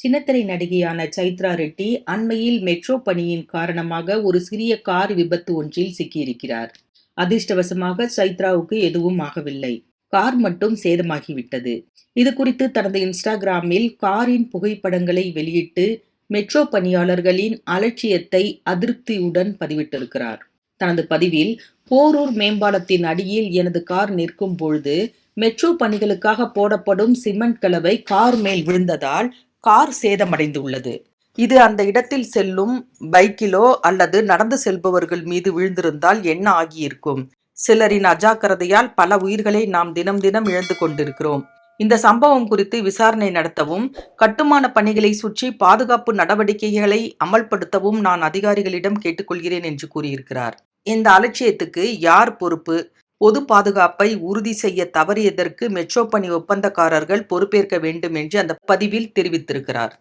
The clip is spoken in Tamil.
சின்னத்திரை நடிகையான சைத்ரா ரெட்டி அண்மையில் மெட்ரோ பணியின் காரணமாக ஒரு சிறிய கார் விபத்து ஒன்றில் சிக்கியிருக்கிறார். அதிர்ஷ்டவசமாக சைத்ராவுக்கு எதுவும் ஆகவில்லை. கார் மட்டும் சேதமாகிவிட்டது. இது குறித்து தனது இன்ஸ்டாகிராமில் காரின் புகைப்படங்களை வெளியிட்டு மெட்ரோ பணியாளர்களின் அலட்சியத்தை அதிருப்தியுடன் பதிவிட்டிருக்கிறார். தனது பதிவில் போரூர் மேம்பாலத்தின் அடியில் எனது கார் நிற்கும் பொழுது மெட்ரோ பணிகளுக்காக போடப்படும் சிமெண்ட் கலவை கார் மேல் விழுந்ததால் கார் சேதமடைந்துள்ளது. இது அந்த இடத்தில் செல்லும் பைக்கிலோ அல்லது நடந்து செல்பவர்கள் மீது விழுந்திருந்தால் என்ன ஆகியிருக்கும்? சிலரின் அஜாக்கிரதையால் பல உயிர்களை நாம் தினம் தினம் இழந்து கொண்டிருக்கிறோம். இந்த சம்பவம் குறித்து விசாரணை நடத்தவும் கட்டுமான பணிகளை சுற்றி பாதுகாப்பு நடவடிக்கைகளை அமல்படுத்தவும் நான் அதிகாரிகளிடம் கேட்டுக்கொள்கிறேன் என்று கூறியிருக்கிறார். இந்த அலட்சியத்துக்கு யார் பொறுப்பு? பொது பாதுகாப்பை உறுதி செய்ய தவறியதற்கு மெட்ரோ பணி ஒப்பந்தக்காரர்கள் பொறுப்பேற்க வேண்டும் என்று அந்த பதிவில் தெரிவித்திருக்கிறார்.